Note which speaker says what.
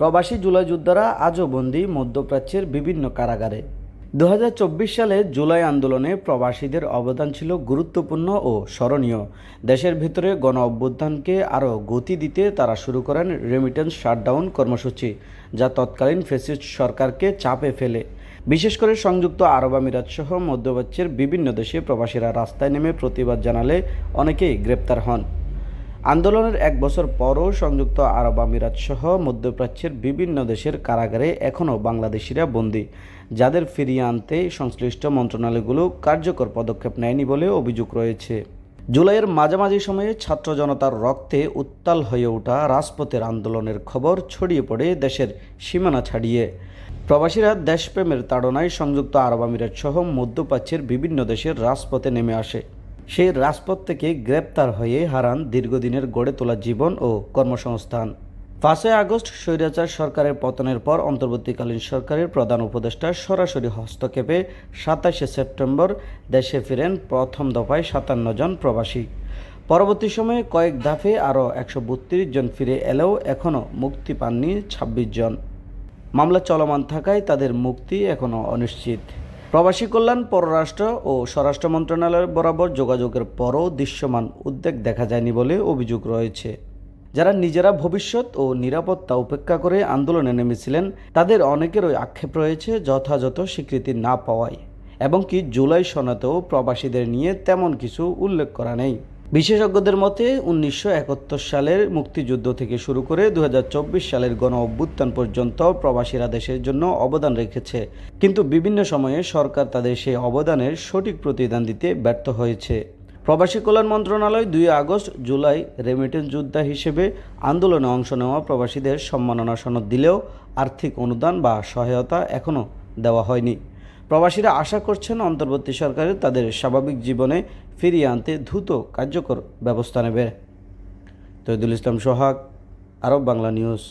Speaker 1: প্রবাসী জুলাই যোদ্ধারা আজও বন্দী মধ্যপ্রাচ্যের বিভিন্ন কারাগারে। দু হাজার চব্বিশ সালে জুলাই আন্দোলনে প্রবাসীদের অবদান ছিল গুরুত্বপূর্ণ ও স্মরণীয়। দেশের ভিতরে গণ অভ্যুত্থানকে আরও গতি দিতে তারা শুরু করেন রেমিটেন্স শাটডাউন কর্মসূচি, যা তৎকালীন ফেসিস্ট সরকারকে চাপে ফেলে। বিশেষ করে সংযুক্ত আরব আমিরাত সহ মধ্যপ্রাচ্যের বিভিন্ন দেশে প্রবাসীরা রাস্তায় নেমে প্রতিবাদ জানালে অনেকেই গ্রেপ্তার হন। আন্দোলনের এক বছর পরও সংযুক্ত আরব আমিরাত সহ মধ্যপ্রাচ্যের বিভিন্ন দেশের কারাগারে এখনও বাংলাদেশিরা বন্দী। যাদের ফিরিয়ে আনতে সংশ্লিষ্ট মন্ত্রণালয়গুলো কার্যকর পদক্ষেপ নেয়নি বলে অভিযোগ রয়েছে। জুলাইয়ের মাঝামাঝি সময়ে ছাত্র জনতার রক্তে উত্তাল হয়ে ওঠা রাজপথের আন্দোলনের খবর ছড়িয়ে পড়ে দেশের সীমানা ছাড়িয়ে। প্রবাসীরা দেশপ্রেমের তাড়নায় সংযুক্ত আরব আমিরাত সহ মধ্যপ্রাচ্যের বিভিন্ন দেশের রাজপথে নেমে আসে। সেই রাজপথ থেকে গ্রেপ্তার হয়ে হারান দীর্ঘদিনের গড়ে তোলা জীবন ও কর্মসংস্থান। পাঁচই আগস্ট স্বৈরাচার সরকারের পতনের পর অন্তর্বর্তীকালীন সরকারের প্রধান উপদেষ্টা সরাসরি হস্তক্ষেপে সাতাশে সেপ্টেম্বর দেশে ফিরেন প্রথম দফায় সাতান্ন জন প্রবাসী। পরবর্তী সময়ে কয়েক ধাপে আরও একশো বত্রিশ জন ফিরে এলেও এখনও মুক্তি পাননি ছাব্বিশ জন। মামলা চলমান থাকায় তাদের মুক্তি এখনও অনিশ্চিত। প্রবাসী কল্যাণ, পররাষ্ট্র ও স্বরাষ্ট্র মন্ত্রণালয়ের বরাবর যোগাযোগের পরও দৃশ্যমান উদ্বেগ দেখা যায়নি বলে অভিযোগ রয়েছে। যারা নিজেরা ভবিষ্যৎ ও নিরাপত্তা উপেক্ষা করে আন্দোলনে নেমেছিলেন, তাদের অনেকেরই আক্ষেপ রয়েছে যথাযথ স্বীকৃতি না পাওয়ায়। এবং কি জুলাই সনাতেও প্রবাসীদের নিয়ে তেমন কিছু উল্লেখ করা নেই। বিশেষজ্ঞদের মতে, উনিশশো একাত্তর সালের মুক্তিযুদ্ধ থেকে শুরু করে দু হাজার চব্বিশ সালের গণ অভ্যুত্থান পর্যন্ত প্রবাসীরা দেশের জন্য অবদান রেখেছে। কিন্তু বিভিন্ন সময়ে সরকার তাদের সেই অবদানের সঠিক প্রতিদান দিতে ব্যর্থ হয়েছে। প্রবাসী কল্যাণ মন্ত্রণালয় দুই আগস্ট জুলাই রেমিটেন্স যোদ্ধা হিসেবে আন্দোলনে অংশ নেওয়া প্রবাসীদের সম্মাননা সনদ দিলেও আর্থিক অনুদান বা সহায়তা এখনও দেওয়া হয়নি। প্রবাসীরা আশা করছেন অন্তর্বর্তী সরকারের তাদের স্বাভাবিক জীবনে ফিরিয়ে আনতে দ্রুত কার্যকর ব্যবস্থা নেবে। তৈদুল ইসলাম সোহাগ, আরব বাংলা নিউজ।